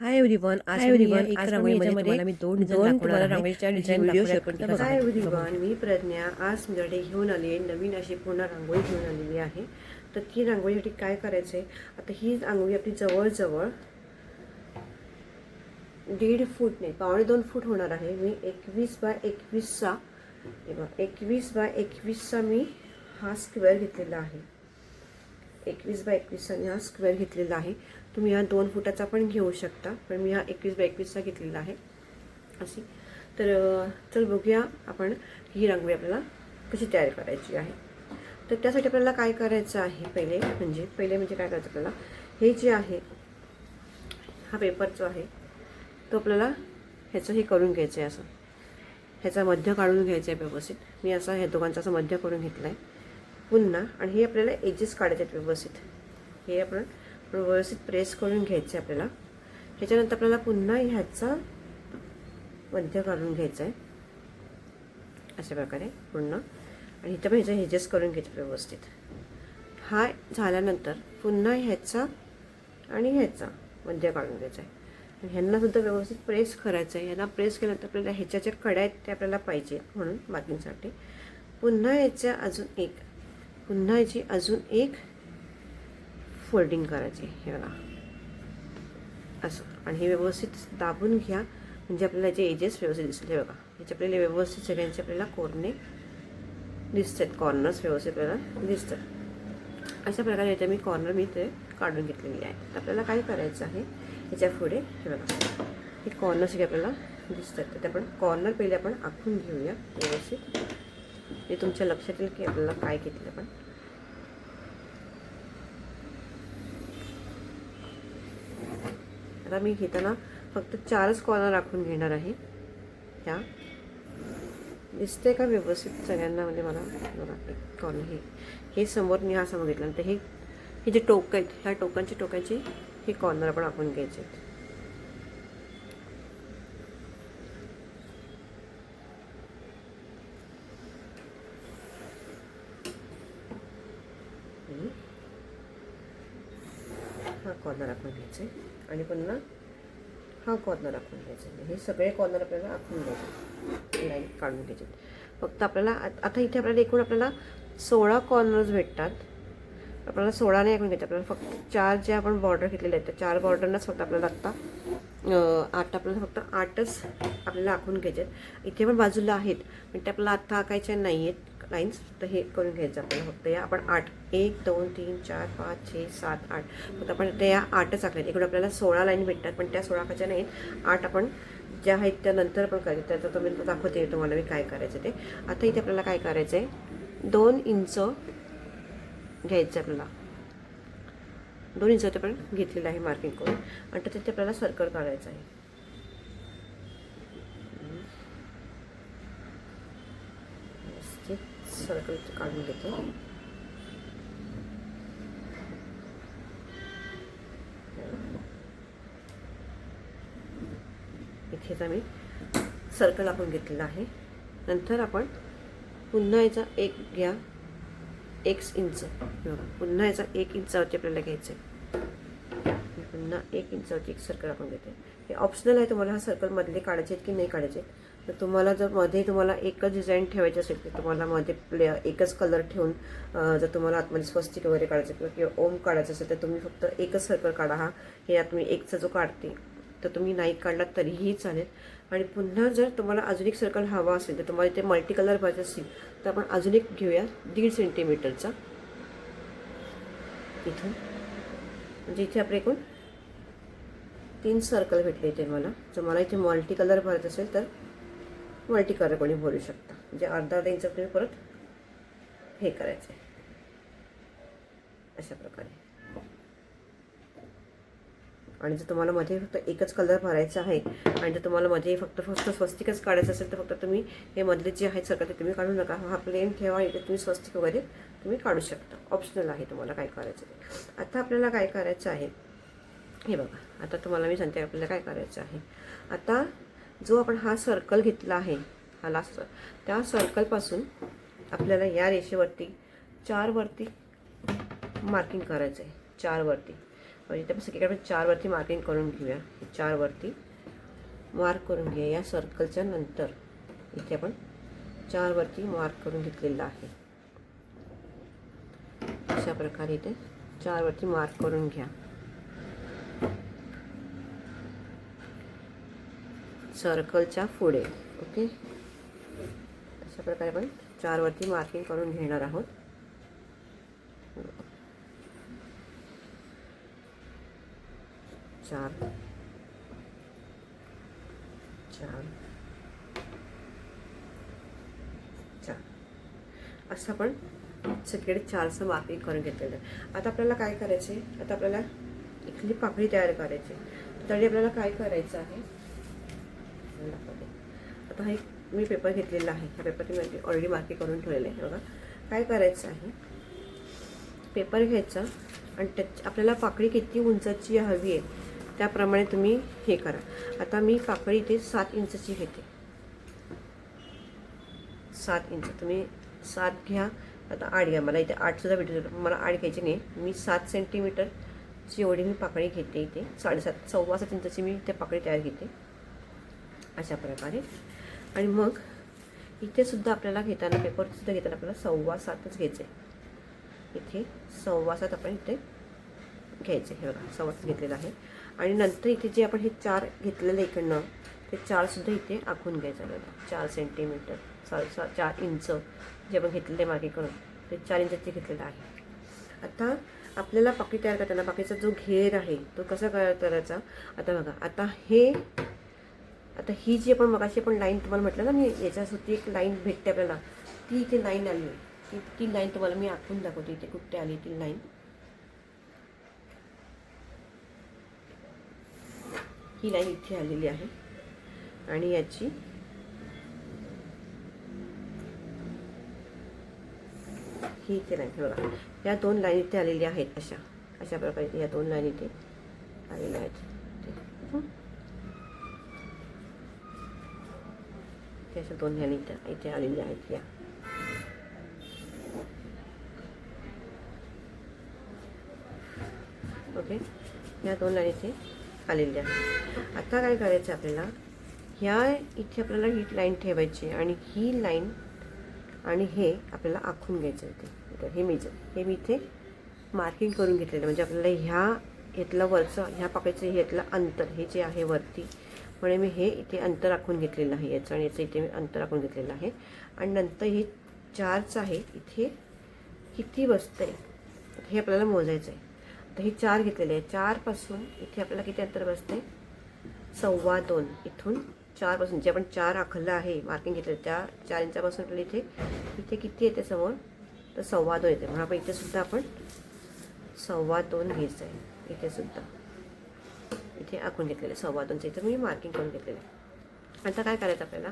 Hi everyone आज everyone आज रांगोळीमध्ये तुम्हाला मी दोन दोन तुम्हाला रांगोळीच्या डिझाईन व्हिडिओ शेअर करते हाय एव्हरीवन मी प्रज्ञा. आज तुमच्याकडे घेऊन आली आहे नवीन अशी पूर्ण रांगोळी घेऊन आलेली आहे. तर ती रांगोळीसाठी काय करायचं आहे आता ही रांगोळी आपली जवळजवळ दीड फूट नाही पावणे दोन फूट होणार आहे. मी एकवीस बाय एकवीसचा एकवीस बाय एकवीसचा मी हा स्क्वेअर घेतलेला आहे. एकवीस बाय एकवीसचा मी हा स्क्वेअर घेतलेला आहे. तुम्ही हा दोन फुटाचा पण घेऊ शकता पण मी हा एकवीस बाय एकवीसचा घेतलेला आहे. अशी. तर चल बघूया आपण ही रांगोळी आपल्याला कशी तयार करायची आहे. तर त्यासाठी आपल्याला काय करायचं आहे पहिले म्हणजे पहिले म्हणजे काय करायचं आपल्याला? हे जे आहे हा पेपर जो आहे तो आपल्याला ह्याचं हे करून घ्यायचं आहे असं. ह्याचा मध्य काढून घ्यायचं आहे व्यवस्थित. मी असा ह्या दोघांचा असं मध्य करून घेतला आहे पुन्हा आणि हे आपल्याला एजेस काढायचे आहेत व्यवस्थित. हे आपण व्यवस्थित प्रेस करून घ्यायचं आहे आपल्याला. ह्याच्यानंतर आपल्याला पुन्हा ह्याचा मध्य काढून घ्यायचा आहे अशा प्रकारे पूर्ण. आणि इथं पण ह्याचे हेजेस करून घ्यायचे व्यवस्थित. हा झाल्यानंतर पुन्हा ह्याचा आणि ह्याचा मध्य काढून घ्यायचा आहे आणि व्यवस्थित प्रेस करायचं आहे ह्यांना प्रेस केल्यानंतर आपल्याला ह्याच्या ज्या कड्या आहेत त्या आपल्याला पाहिजे म्हणून बाकींसाठी. पुन्हा ह्याच्या अजून एक. पुन्हा ह्याची अजून एक फोल्डिंग करायचे हे बघा. असं. आणि हे व्यवस्थित दाबून घ्या. म्हणजे आपल्याला जे एजेस व्यवस्थित दिसतील बघा. ह्याचे आपल्याला व्यवस्थित सगळ्यांचे आपल्याला कोरणे दिसतात. कॉर्नर्स व्यवस्थित आपल्याला दिसतात. अशा प्रकारे याच्या मी कॉर्नर मी ते काढून घेतलेली आहे. तर आपल्याला काय करायचं आहे? ह्याच्या पुढे हे बघा. हे कॉर्नर सगळे आपल्याला दिसतात. तर ते आपण कॉर्नर पहिले आपण आखून घेऊया. व्यवस्थित. हे तुमच्या लक्षात येईल की आपल्याला काय घेतलं आपण. आता मी घेताना फक्त चारच कॉर्नर राखून घेणार आहे. ह्या दिसते का व्यवस्थित सगळ्यांना? म्हणजे मला बघा एक कॉर्नर हे. हे समोर मी हा समोर घेतला. तर हे हे जे टोक आहेत ह्या टोकांची टोकांची हे कॉर्नर आपण आखून घ्यायचे आहेत. हा कॉर्नर आपण घ्यायचं आहे. आणि पुन्हा हा कॉर्नर आखून घ्यायचा. म्हणजे हे सगळे कॉर्नर आपल्याला आखून घ्यायचे. लाईन काढून घ्यायचे. फक्त आपल्याला आता इथे आपल्याला एकूण आपल्याला सोळा कॉर्नर्स भेटतात. आपल्याला सोळा नाही आखून घ्यायचे आपल्याला फक्त चार जे आपण बॉर्डर घेतलेले आहेत त्या चार बॉर्डरनाच फक्त आपल्याला आत्ता आठ आपल्याला फक्त आठच आपल्याला आखून घ्यायचे आहेत. इथे पण बाजूला आहेत पण ते आपल्याला आत्ता आखायच्या नाही आहेत लाईन्स तर हे करून घ्यायचं आपल्याला फक्त. या आपण आठ एक दोन तीन चार पाच छे सात आठ. फक्त आपण त्या या आठच आखल्या इकडे आपल्याला सोळा लाईन भेटतात पण त्या सोळा आखायच्या नाहीत? आठ आपण ज्या आहेत त्या नंतर पण करायचं त्याचं तुम्ही दाखवते तुम्हाला मी काय करायचं ते. आता इथे आपल्याला काय करायचं आहे? दोन इंच घ्यायचं आपल्याला. दोन इंच ते पण घेतलेलं आहे मार्किंग करून. आणि तर तिथे आपल्याला सर्कल काढायचं आहे व्यवस्थित सर्कल काढून घेते इथेच आम्ही सर्कल आपण घेतलेला आहे नंतर आपण पुन्हा याचा एक घ्या एक इंच पुन्हा याचा एक इंचावरती आपल्याला घ्यायचं आहे पुन्हा एक इंचावरती एक सर्कल आपण घेते हे ऑप्शनल आहे तुम्हाला हा सर्कल मधले काढायचे आहेत की नाही काढायचे तर तुम्हाला जर मध्ये तुम्हाला एकच डिझाईन ठेवायची असेल तर तुम्हाला मध्ये प्ले एकच कलर ठेवून जर तुम्हाला आतमध्ये स्वस्तिक वगैरे काढायचं किंवा किंवा ओम काढायचं असेल तर तुम्ही फक्त एकच सर्कल काढा हा. हे आत मी एकचा जो काढते तर तुम्ही नाही काढलात तरीही चालेल. आणि पुन्हा जर तुम्हाला अजून एक सर्कल हवा असेल तर तुम्हाला इथे मल्टी कलर पाहिजे असतील तर आपण अजून एक घेऊया दीड सेंटीमीटरचा इथून. म्हणजे इथे आपले एकूण तीन सर्कल भेटले इथे मला. जर मला इथे मल्टी कलर भरायचं असेल तर मल्टी कलर कोणी भरू शकता. म्हणजे अर्धा अर्धा इंच तुम्ही परत हे करायचं आहे अशा प्रकारे. आणि जर तुम्हाला मध्ये फक्त एकच कलर भरायचा आहे आणि जर तुम्हाला मध्ये फक्त फक्त स्वस्तिकच काढायचं असेल तर फक्त तुम्ही हे मधले जे आहेत सर्कल ते तुम्ही काढू नका. हा प्लेन ठेवा इथे तुम्ही स्वस्तिक वगैरे तुम्ही काढू शकता. ऑप्शनल आहे तुम्हाला काय करायचं आता आपल्याला काय करायचं आहे? हे बघा आता तुम्हाला मी सांगते आपल्याला काय करायचं आहे. आता जो आपण हा सर्कल घेतला आहे हा लास्ट त्या सर्कलपासून आपल्याला या रेषेवरती चारवरती मार्किंग करायचं आहे चारवरती म्हणजे त्या आपण सगळीकडे आपण चारवरती मार्किंग करून घेऊया. चारवरती मार्क करून घेऊया. या सर्कलच्या नंतर इथे आपण चारवरती मार्क करून घेतलेलं आहे. अशा प्रकारे इथे चारवरती मार्क करून घ्या. सर्कलच्या पुढे ओके? अशा प्रकारे आपण चारवरती मार्किंग करून घेणार आहोत. चार. चार. चार. असं आपण सगळे चारचं मार्किंग करून घेतलेलं आहे. आता आपल्याला काय करायचं आहे आता आपल्याला इथली पाकळी तयार करायची? आहे. तरी आपल्याला काय करायचं आहे? आता हा एक मी पेपर घेतलेला आहे. ह्या पेपरने मी ऑलरेडी मार्किंग करून ठेवलेलं आहे. बघा. काय करायचं आहे? पेपर घ्यायचा आणि त्या आपल्याला पाकळी किती उंचाची हवी आहे त्याप्रमाणे तुम्ही हे करा. आता मी पाकळी इथे सात इंचची घेते. सात इंच. तुम्ही सात घ्या. आता आठ घ्या. मला इथे आठसुद्धा भेटू शकतो मला आठ घ्यायची नाही. मी सात सेंटीमीटर सेंटीमीटरची एवढी मी पाकळी घेते इथे. साडेसात सव्वा सात इंचाची मी ते पाकळी तयार घेते. अशा प्रकारे. आणि मग इथेसुद्धा आपल्याला घेताना पेपरसुद्धा घेताना आपल्याला सव्वा सातच घ्यायचे. इथे सव्वा सात आपण इथे घ्यायचे. हे बघा सव्वा सात घेतलेलं आहे. आणि नंतर इथे जे आपण हे चार घेतलेलं इकडनं ते चारसुद्धा इथे आखून घ्यायचं आपल्याला चार सेंटीमीटर सा सा चार इंच जे आपण घेतलेले मागे करून ते चार इंचाचे घेतलेलं आहे. आता आपल्याला पाकी तयार करताना पाकीचा जो घेर आहे तो कसा क- करायचा? आता बघा आता हे आता ही जी आपण मगाशी आपण लाईन तुम्हाला म्हटलं ना मी याच्यासाठी एक लाईन भेटते आपल्याला. ती इथे लाईन आली ती ती लाईन तुम्हाला मी आखून दाखवते इथे कुठे आली ती लाईन ही लाईन इथे आलेली आहे. आणि याची ही इथे लाईन हे बघा या दोन लाईन इथे आलेल्या आहेत अशा. अशा प्रकारे या दोन लाईन इथे आलेल्या आहेत. अशा दोन लाईन इथे इथे आलेल्या आहेत या. ओके? या दोन लाईन इथे आलेल्या आहेत. आता काय करायचं आपल्याला? ह्या इथे आपल्याला ही लाईन ठेवायची आणि ही लाईन आणि हे आपल्याला आखून घ्यायचं होते हे मी हे मी इथे मार्किंग करून घेतलेलं म्हणजे आपल्याला ह्या इथलं वरचं ह्या पाकळीचं हे अंतर हे जे आहे वरती म्हणजे मी हे इथे अंतर आखून घेतलेलं आहे. याचं आणि याचं इथे मी अंतर आखून घेतलेलं आहे. आणि नंतर हे चारचं आहे. इथे किती बसतं आहे हे आपल्याला मोजायचं आहे आता हे चार घेतलेले आहे. चारपासून इथे आपल्याला किती अंतर बसतं आहे सव्वा दोन. इथून चारपासून जे आपण चार आखलं आहे मार्किंग घेतलं त्या चार इंचापासून आपल्याला इथे इथे किती येते समोर? तर सव्वा दोन येते. म्हणून आपण इथेसुद्धा आपण सव्वा दोन घ्यायचं आहे. इथेसुद्धा इथे आखून घेतलेलं आहे सव्वा दोनचं. इथं मी मार्किंग करून घेतलेलं आहे. आता काय करायचं आपल्याला?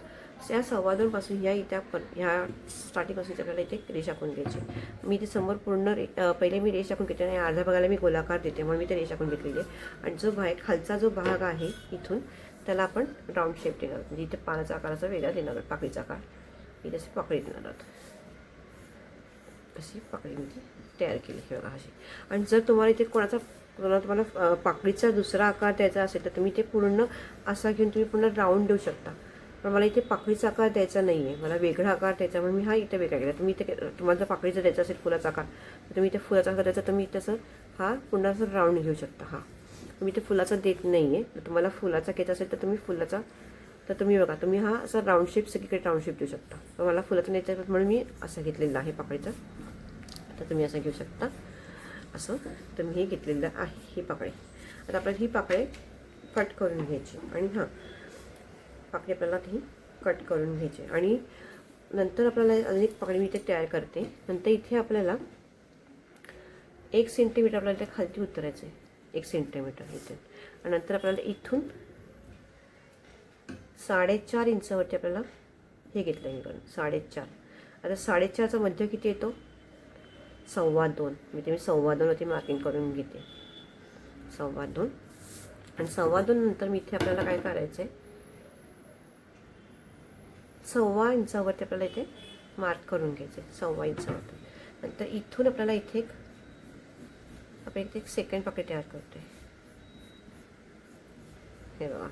या सव्वा दोनपासून ह्या इथे आपण ह्या स्टार्टिंगपासून आपल्याला इथे रेष आखून घ्यायची मी इथे समोर पूर्ण रे पहिले मी रेष आखून घेते आणि अर्ध्या भागाला मी गोलाकार देते. म्हणून मी ते रेष आखून घेतलेली आहे. आणि जो भाग खालचा जो भाग आहे इथून त्याला आपण राऊंड शेप देणार म्हणजे इथे पानाचा आकाराचा वेगळा देणार आहोत. पाकळीचा आकार. इथे अशी पाकळी देणार आहोत. अशी पाकळी मी तयार केली हे बघा अशी. आणि जर तुम्हाला इथे कोणाचा कोणाला तुम्हाला पाकळीचा दुसरा आकार द्यायचा असेल तर तुम्ही ते पूर्ण असा घेऊन तुम्ही पूर्ण राऊंड देऊ शकता. पण मला इथे पाकळीचा आकार द्यायचा नाही आहे मला वेगळा आकार द्यायचा म्हणून मी हा इथे वेगळा केला. तुम्ही इथे तुम्हाला जर पाकळीचा द्यायचा असेल फुलाचा आकार तर तुम्ही इथे फुलाचा आकार द्यायचा तुम्ही तसं हा पुन्हा असं राऊंड घेऊ शकता. हा. तुम्ही ते फुलाचा देत नाही आहे तुम्हाला फुलाचा घ्यायचा असेल तर तुम्ही फुलाचा तर तुम्ही बघा तुम्ही हा असा राऊंड शेप सगळीकडे राऊंड शेप देऊ शकता. तर मला फुलाचा न्यायचा म्हणून मी असं घेतलेलं आहे पाकळीचा. तर तुम्ही असं घेऊ शकता. असं तुम्ही हे घेतलेलं आहे ही पाकळी. आता आपल्याला ही पाकळी कट करून घ्यायची. आणि हां पाकळी आपल्याला ती कट करून घ्यायची. आणि नंतर आपल्याला अजून एक पाकळी मी इथे तयार करते. नंतर इथे आपल्याला एक सेंटीमीटर आपल्याला इथे खालती उतरायचं आहे एक सेंटीमीटर येते. आणि नंतर आपल्याला इथून साडेचार इंचावरती आपल्याला हे घेतलं हे करून साडेचार. आता साडेचारचा मध्य किती येतो? सव्वा दोन. मी ते मी सव्वा दोनवरती मार्किंग करून घेते. सव्वा दोन. आणि सव्वा दोन नंतर मी इथे आपल्याला काय करायचं आहे सव्वा इंचावरती आपल्याला इथे मार्क करून घ्यायचे सव्वा इंचावरती. नंतर इथून आपल्याला इथे एक आपण इथे एक सेकंड पॉकेट तयार करतोय हे। बघा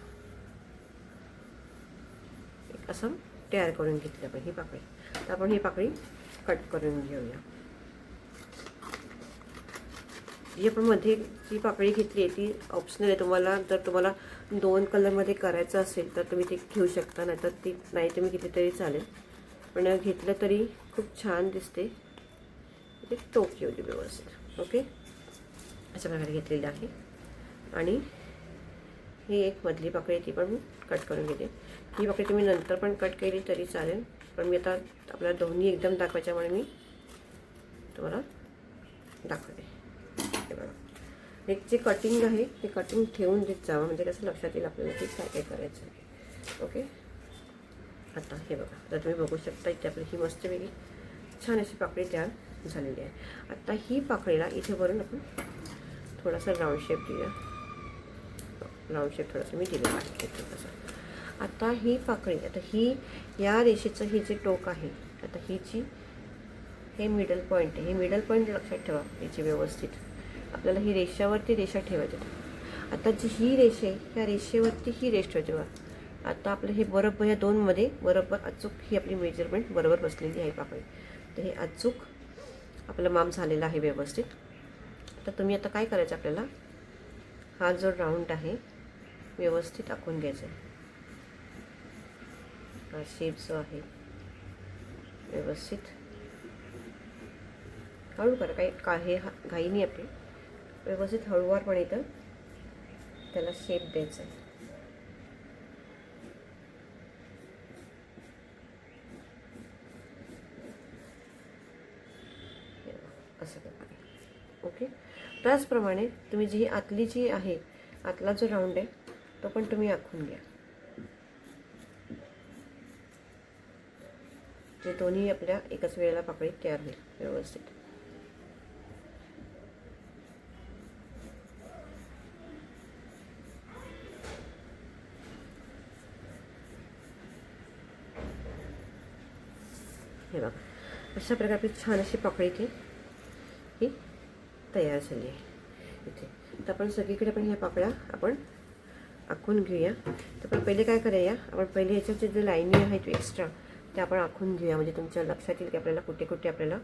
एक असं तयार करून घेतलं आपण ही पाकळी तर आपण ही पाकळी कट करून घेऊया जी आपण मध्ये जी पाकळी घेतली आहे ती ऑप्शनल आहे तुम्हाला जर तुम्हाला दोन कलरमध्ये करायचं असेल तर तुम्ही ते घेऊ शकता नाही तर ती नाही तुम्ही घेतली तरी चालेल. पण घेतलं तरी खूप छान दिसते. ते टोक येऊ दे व्यवस्थित ओके अशा प्रकारे घेतलेली आहे. आणि ही एक मधली पाकळी ती पण कट करून घेते. ही पाकळी तुम्ही नंतर पण कट केली तरी चालेल. पण मी आता आपल्याला दोन्ही एकदम दाखवायच्यामुळे मी तुम्हाला दाखवते. हे बघा. एक जे कटिंग आहे ते कटिंग ठेवून देत जावं. म्हणजे कसं लक्षात येईल आपल्याला की काय काय करायचं आहे. ओके आता हे बघा. आता तुम्ही बघू शकता इथे आपली ही मस्त वेगळी छान अशी पाकळी तयार झालेली आहे. आता ही पाकळीला इथे वरून आपण थोडासा राऊंड शेप देऊया राऊंड शेप थोडंसं मी दिलेला आहे इथे आता ही पाकळी आता ही या रेषेचं हे जे टोक आहे आता ही जी हे मिडल पॉईंट आहे. हे मिडल पॉईंट लक्षात ठेवा याची व्यवस्थित. आपल्याला ही रेषावरती रेषा ठेवायची आता जी ही रेषे आहे ह्या रेषेवरती ही रेष ठेवायची बघा. आता आपलं हे बरोबर ह्या दोनमध्ये बरोबर अचूक ही आपली मेजरमेंट बरोबर बसलेली आहे पाकळी. तर हे अचूक आपलं माप झालेलं आहे व्यवस्थित. तर तुम्ही आता काय करायचं आपल्याला? हा जो राऊंड आहे व्यवस्थित आखून घ्यायचा आहे हा शेप जो आहे व्यवस्थित. हळू करा काही का हे हा- घाई नाही आपली. व्यवस्थित हळूवारपणे इथं त्याला शेप द्यायचा आहे हे बघा, असं प्रकारे ओके त्याचप्रमाणे तुम्ही जी ही आतली जी आहे आतला जो राऊंड आहे तो पण तुम्ही आखून घ्या. जे दोन्ही आपल्या एकाच वेळेला पाकळी तयार होईल व्यवस्थित. हे बघा अशा प्रकारे छान अशी पाकळी ती ही तयार झाली आहे. इथे. तर आपण सगळीकडे पण ह्या पाकळ्या आपण आखून घेऊया. तर आपण पहिले काय करूया? आपण पहिले ह्याच्यात जे लाईनी आहेत एक्स्ट्रा ते आपण आखून घेऊया. म्हणजे तुमच्या लक्षात येईल की आपल्याला कुठे कुठे आपल्याला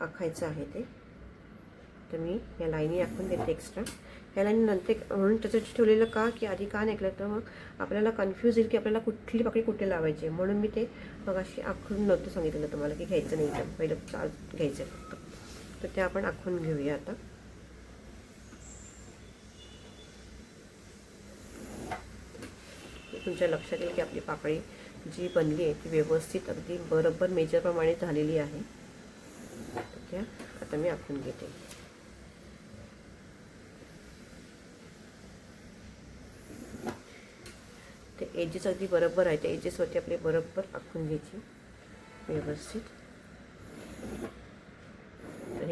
आखायचं आहे ते. तर मी या लाईनी आखून देते एक्स्ट्रा ह्या लाईनी नंतर म्हणून त्याच्यात ठेवलेलं का? की आधी का नाही तर मग आपल्याला कन्फ्यूज येईल की आपल्याला कुठली पाकळी कुठे लावायची आहे. म्हणून मी ते मग अशी आखून नव्हतं सांगितलेलं तुम्हाला की घ्यायचं नाही तर पहिलं चाल घ्यायचं. फक्त तर ते आपण आखून घेऊया आता. तुमच्या लक्षात येईल की आपली पाकळी जी बनली आहे ती व्यवस्थित अगदी बरोबर मेजरप्रमाणे झालेली आहे. तर आता मी आखून घेते. ते एजेस अगदी बरोबर आहे त्या एजेसवरती आपली बरोबर आखून घ्यायची. व्यवस्थित.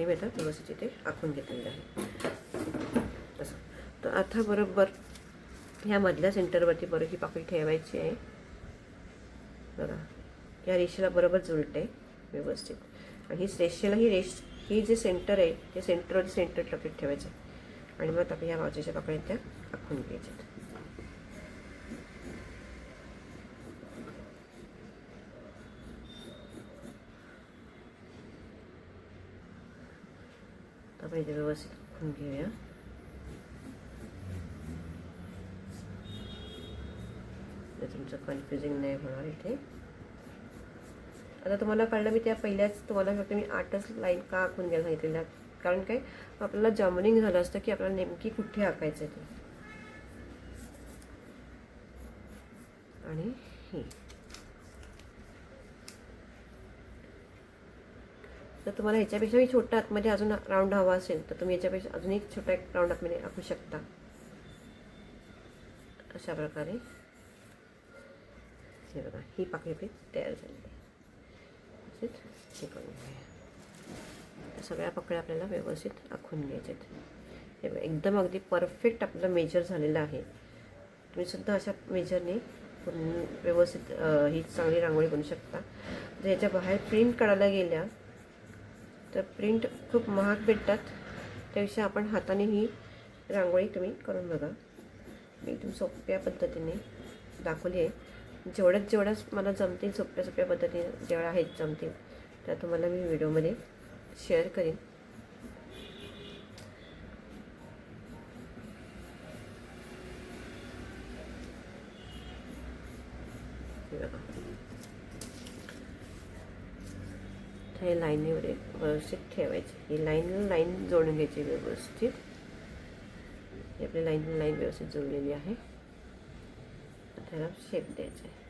तर मी आता व्यवस्थित इथे आखून घेतलेलं आहे. असं तर आता बरोबर ह्या मधल्या सेंटरवरती बरोबर ही पाकळी ठेवायची आहे. बघा. या रेषेला बरोबर जुळते व्यवस्थित. आणि ही रेषेला ही रेष ही जे सेंटर आहे ते सेंटरवरती सेंटर टॉकेट ठेवायचं आणि मग आपल्या ह्या बाजूच्या पाकळ्या त्या आखून घ्यायच्यात. पाहिजे व्यवस्थित आखून घेऊया ते तुमचं कन्फ्युजिंग नाही होणार इथे आता तुम्हाला कळलं मी त्या पहिल्याच तुम्हाला फक्त मी आठच लाईन का आखून घ्यायला सांगितलेल्या कारण काय आपल्याला जमनिंग झालं असतं की आपल्याला नेमकी कुठे आखायचं ते आणि ही तर तुम्हाला ह्याच्यापेक्षाही छोटा आतमध्ये अजून राऊंड हवा असेल तर तुम्ही याच्यापेक्षा अजून एक छोटा एक राऊंड आतमध्ये आखू शकता. अशा प्रकारे. हे बघा ही पाकळी तयार झालेली आहे. हे करून घेऊया. सगळ्या पकड्या आपल्याला व्यवस्थित आखून घ्यायच्यात हे बघा एकदम अगदी परफेक्ट आपलं मेजर झालेलं आहे. तुम्ही सुद्धा अशा मेजरने व्यवस्थित ही चांगली रांगोळी बनू शकता. जर याच्या बाहेर प्रिंट काढायला गेल्या तर प्रिंट खूप महाग भेटतात. त्यापेक्षा आपण हाताने ही रांगोळी तुम्ही करून बघा. मी एकदम सोप्या पद्धतीने दाखवली आहे. जेवढ्यात जेवढ्याच मला जमतील सोप्या सोप्या पद्धतीने जेवढ्या आहेत जमतील त्या तुम्हाला मी व्हिडिओमध्ये शेअर करेन हे बघा हे लाईनीवर एक व्यवस्थित ठेवायची. ही लाईन लाईन जोडून घ्यायची व्यवस्थित. ही आपली लाईन लाईन व्यवस्थित जोडलेली आहे. त्याला शेप द्यायचा आहे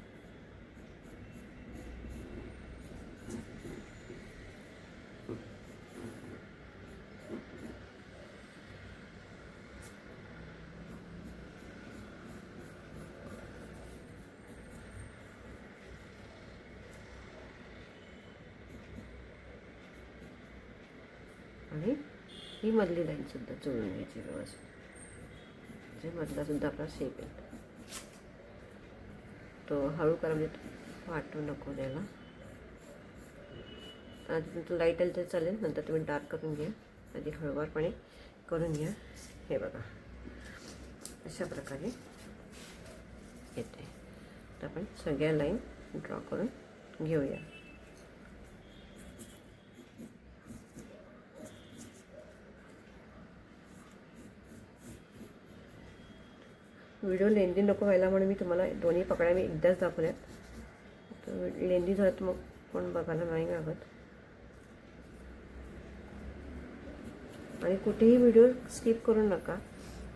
आणि ही मधली लाईनसुद्धा जोडून घ्यायची व्यवस्थित म्हणजे मधलासुद्धा आपला शेप येतो. तो हळू करा म्हणजे वाटू नको द्यायला आधी तुमचं लाइट आली तर चालेल नंतर तुम्ही डार्क करून घ्या. आधी हळूवारपणे करून घ्या. हे बघा. अशा प्रकारे येते. तर आपण सगळ्या लाईन ड्रॉ करून घेऊया. व्हिडिओ लेंदी नको व्हायला म्हणून मी तुम्हाला दोन्ही पकड्या मी एकदाच दाखवल्यात. तर लेंदी झालं तर मग कोण बघायला नाही लागत. आणि कुठेही व्हिडिओ स्किप करू नका.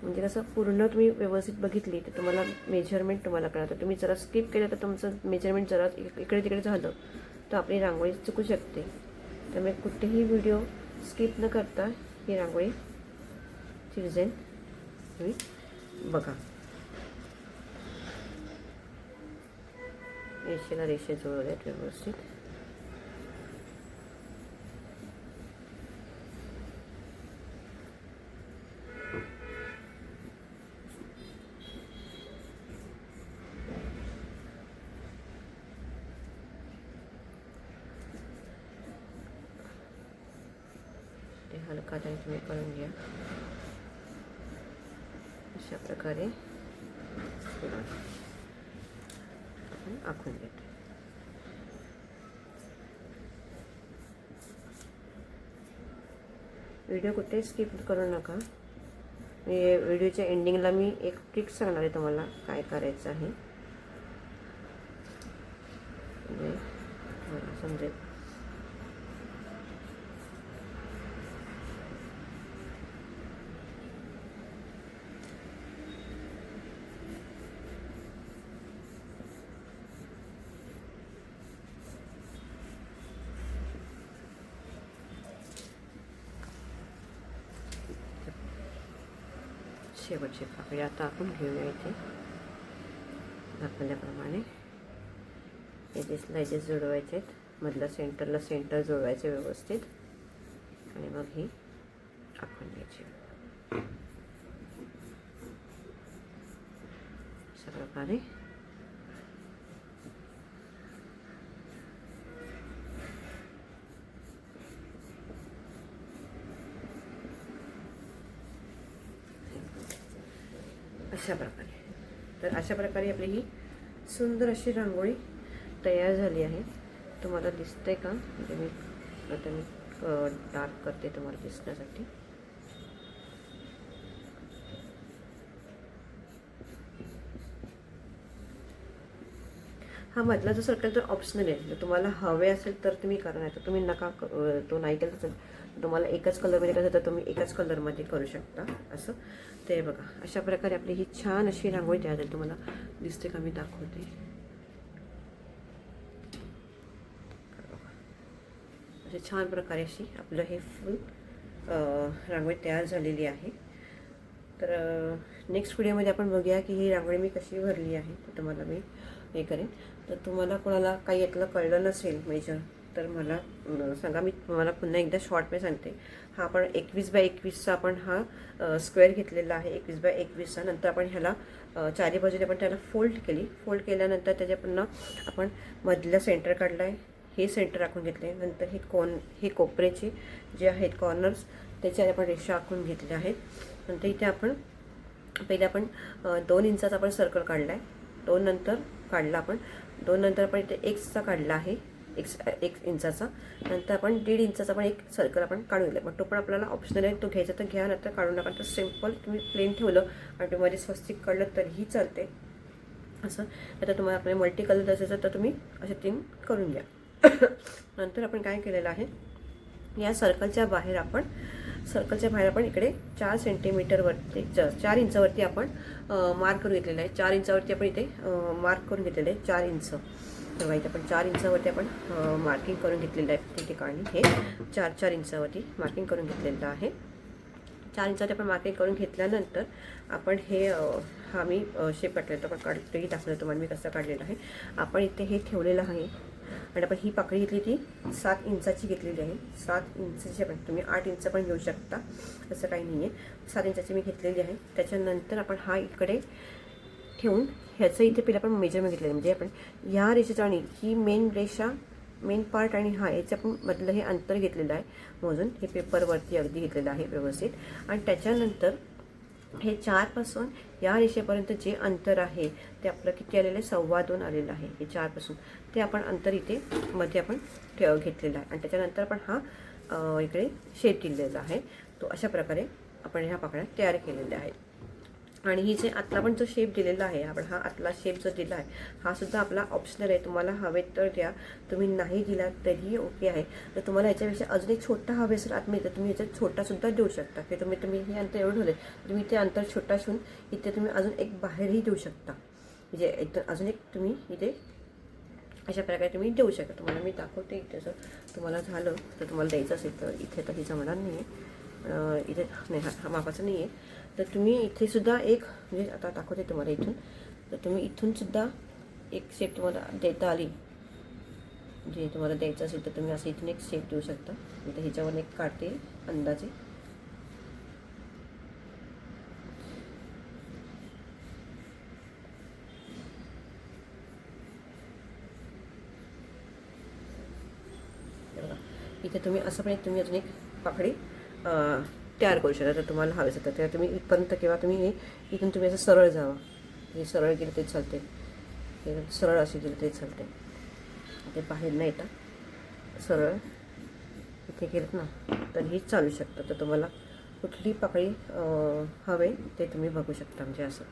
म्हणजे कसं पूर्ण तुम्ही व्यवस्थित बघितली तर तुम्हाला मेजरमेंट तुम्हाला कळतं. तुम्ही जरा स्किप केलं तर तुमचं मेजरमेंट जरा इक- इकडे तिकडे झालं तर आपली रांगोळी चुकू शकते. त्यामुळे कुठेही व्हिडिओ स्किप न करता ही रांगोळीची डिझाईन तुम्ही बघा. रेषेला रेषे जुळवल्यात व्यवस्थित ते हलका त्यांनी तुम्ही करून घ्या. अशा प्रकारे आपण आखून घेतो व्हिडिओ कुठे स्किप करू नका. व्हिडिओच्या एंडिंगला मी एक ट्रिक सांगणार आहे तुम्हाला काय करायचं आहे म्हणजे मला समजेल शेवटचे पाकळी आता आपण घेऊया इथे. दाखवल्याप्रमाणे. एजेसला एजेस जुळवायचे आहेत. मधला सेंटरला सेंटर जुळवायचे व्यवस्थित. आणि मग ही आखून घ्यायची. अशा प्रकारे अशा प्रकारे. तर अशा प्रकारे आपली ही सुंदर अशी रांगोळी तयार झाली आहे. तुम्हाला दिसते का? म्हणजे मी आता मी डार्क करते तुम्हाला दिसण्यासाठी. हा मधला जो सर्कल तर ऑप्शनल आहे. म्हणजे तुम्हाला हवे असेल तर तुम्ही करा नाही तर तुम्ही नका तो नाही केला तर तुम्हाला एकाच कलरमध्ये करायचं तर तुम्ही एकाच कलरमध्ये करू शकता असं. ते बघा अशा प्रकारे आपली ही छान अशी रांगोळी तयार झाली. तुम्हाला दिसते का मी दाखवते. असे छान प्रकारे अशी आपलं हे फुल रांगोळी तयार झालेली आहे. तर नेक्स्ट व्हिडिओमध्ये आपण बघूया की ही रांगोळी मी कशी भरली आहे. तुम्हाला मी हे करेन. तर तुम्हाला कोणाला काही यातलं कळलं नसेल मेजर तर मला सांगा मी तुम्हाला पुन्हा एकदा शॉर्टमध्ये सांगते. हा आपण एकवीस बाय एकवीसचा आपण हा स्क्वेअर घेतलेला आहे एकवीस बाय एकवीसचा. नंतर आपण ह्याला चारी बाजूने आपण त्याला फोल्ड केली. फोल्ड केल्यानंतर त्याच्या पुन्हा आपण मधलं सेंटर काढलं आहे हे सेंटर आखून घेतले नंतर हे कॉन हे कोपऱ्याचे जे आहेत कॉर्नर्स त्याच्या आपण रेषा आखून घेतल्या आहेत. नंतर इथे आपण पहिले आपण दोन इंचाचा आपण सर्कल काढला आहे दोन नंतर काढला आपण. दोन नंतर आपण इथे एक्सचा काढला आहे. एक्स एक इंचाचा. नंतर आपण दीड इंचाचा पण एक सर्कल आपण काढून दिला मग तो पण आपल्याला ऑप्शनल आहे. तो घ्यायचा तर घ्या नंतर काढून नका तर सिंपल तुम्ही प्लेन ठेवलं आणि तुम्ही स्वस्तिक काढलं तरीही चालते असं. आता तुम्हाला आपल्याला मल्टी कलर असेल तर तुम्ही असे तीन करून घ्या. नंतर आपण काय केलेलं आहे? या सर्कलच्या बाहेर आपण सर्कलच्या बाहेर आपण इकडे चार सेंटीमीटरवरती च- चार इंचावरती आपण मार्क करून घेतलेलं आहे. चार इंचावरती आपण इथे मार्क करून घेतलेलं आहे. चार इंच. ठेवायचं पण आपण. चार इंचावरती आपण मार्किंग करून घेतलेलं आहे त्या ठिकाणी. हे चार चार इंचावरती मार्किंग करून घेतलेलं आहे. चार इंचावरती आपण मार्किंग करून घेतल्यानंतर आपण हे हा मी शेप काढलेला आपण काढ तेही दाखवलं तुम्हाला मी कसं काढलेलं आहे. आपण इथे हे ठेवलेलं आहे. आणि आपण ही पाकळी घेतली ती सात इंचाची घेतलेली आहे. सात इंचाची आपण तुम्ही आठ इंच पण घेऊ शकता. असं काही नाही आहे सात इंचाची मी घेतलेली आहे. त्याच्यानंतर आपण हा इकडे ठेवून ह्याचं इथे पहिलं आपण मेजरमेंट घेतलेलं आहे. म्हणजे आपण ह्या रेषेचा आणि ही मेन रेषा मेन पार्ट आणि हा याचं आपण मधलं हे अंतर घेतलेलं आहे. मोजून हे पेपरवरती अगदी घेतलेलं आहे व्यवस्थित. आणि त्याच्यानंतर हे चारपासून या रेषेपर्यंत जे अंतर आहे ते आपलं किती आलेलं आहे? सव्वा दोन आलेलं आहे. हे चारपासून ते आपण अंतर इथे मध्ये आपण ठेव घेतलेलं आहे. आणि त्याच्यानंतर आपण हा इकडे शेप दिलेला आहे. तो अशा प्रकारे आपण ह्या पाकळ्या तयार केलेल्या आहेत. आणि ही जे आतला पण जो शेप दिलेला आहे आपण हा आतला शेप जो दिला आहे हा सुद्धा आपला ऑप्शनल आहे. तुम्हाला हवे तर द्या. तुम्ही नाही दिला तरीही ओके आहे. तर तुम्हाला याच्यापेक्षा अजून एक छोटा हवे असेल आतमध्ये तर तुम्ही याच्यात छोटासुद्धा देऊ शकता. की तुम्ही तुम्ही हे अंतर एवढं ठेवले तुम्ही ते अंतर छोटा शिवून इथे तुम्ही अजून एक बाहेरही देऊ शकता. म्हणजे इथं अजून एक तुम्ही इथे अशा प्रकारे तुम्ही देऊ शकता. तुम्हाला मी दाखवते इथे जर तुम्हाला झालं तर तुम्हाला द्यायचं असेल तर इथे तर ही जमणार नाही आहे इथे नाही हा हा मापाचं नाही आहे तर तुम्ही इथेसुद्धा एक म्हणजे आता दाखवते तुम्हाला इथून. तर तुम्ही इथूनसुद्धा एक शेप तुम्हाला देता आली. जे तुम्हाला द्यायचं असेल तर तुम्ही असं इथून एक शेप देऊ शकता. मी तर ह्याच्यावर एक काढते अंदाजे. इथे तुम्ही असं पण तुम्ही अजून एक पाकळी तयार करू शकता. तर तुम्हाला हवे असतात. तर तेव्हा तुम्ही इथपर्यंत किंवा तुम्ही हे इथून तुम्ही असं सरळ जावा. हे सरळ गेलं ते चालते हे सरळ असे गेलं ते चालते ते बाहेर नाही येता. सरळ इथे गेलं ना तर हे चालू शकतं. तर तुम्हाला कुठली पाकळी हवे ते तुम्ही बघू शकता म्हणजे असं.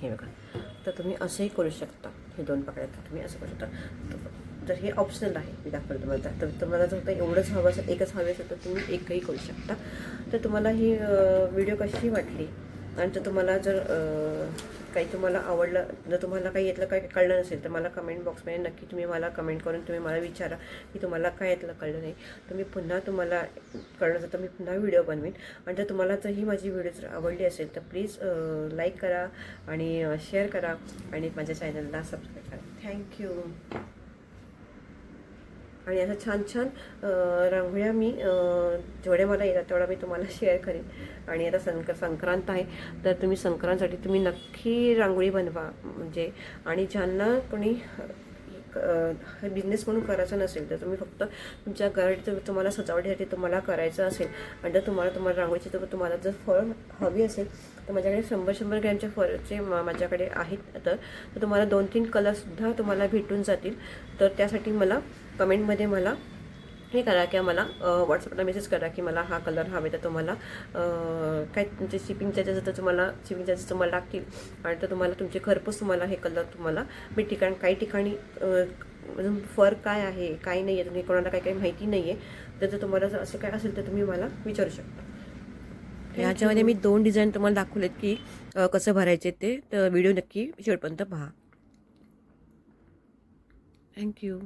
हे बघा. तर तुम्ही असंही करू शकता. हे दोन पाकळ्या. तुम्ही असं करू शकता. तर- हे ऑप्शनल आहे मी दाखवलं तुम्हाला. तर तुम्हाला जर एवढंच हवं असेल एकच हवे असेल तर तुम्ही एकही करू शकता. तर तुम्हाला ही व्हिडिओ कशी वाटली? आणि जर तुम्हाला जर काही तुम्हाला आवडलं जर तुम्हाला काही यातलं काही कळलं नसेल तर मला कमेंट बॉक्समध्ये नक्की तुम्ही मला कमेंट करून तुम्ही मला विचारा की तुम्हाला काय यातलं कळलं नाही. तर मी पुन्हा तुम्हाला कळलं असेल तर मी पुन्हा व्हिडिओ बनवीन. आणि जर तुम्हाला जर ही माझी व्हिडिओ जर आवडली असेल तर प्लीज लाईक करा आणि शेअर करा आणि माझ्या चॅनलला सबस्क्राईब करा. थँक्यू आणि असं छान छान रांगोळ्या मी जेवढ्या मला येतात तेवढ्या मी तुम्हाला शेअर करेन. आणि आता संक संक्रांत आहे तर तुम्ही संक्रांतसाठी तुम्ही नक्की रांगोळी बनवा. म्हणजे आणि ज्यांना कोणी बिझनेस म्हणून करायचा नसेल तर तुम्ही फक्त तुमच्या घरात तुम्हाला सजावटीसाठी तुम्हाला करायचं असेल आणि जर तुम्हाला तुम्हाला रांगोळीची तर तुम्हाला जर फळ हवी असेल तर माझ्याकडे शंभर शंभर ग्रॅमच्या फळचे मा- माझ्याकडे आहेत. तर तर तुम्हाला दोन तीन कलरसुद्धा तुम्हाला भेटून जातील. तर त्यासाठी मला कमेंटमध्ये मला हे करा की मला व्हॉट्सअपला मेसेज करा की मला हा कलर हवे तर तुम्हाला काय तुमचे शिपिंग चार्जेस तर तुम्हाला शिपिंग चार्जेस तुम्हाला लागतील. आणि तर तुम्हाला तुमचे घरपोच तुम्हाला हे कलर तुम्हाला मी ठिकाण काही ठिकाणी अजून फरक काय आहे काय नाही आहे तुम्ही कोणाला काही काही माहिती नाही आहे तर जर तुम्हाला जर असं काय असेल तर तुम्ही मला विचारू शकता. ह्याच्यामध्ये मी दोन डिझाईन तुम्हाला दाखवलेत की कसं भरायचे ते तर व्हिडिओ नक्की शेवटपर्यंत पहा. थँक्यू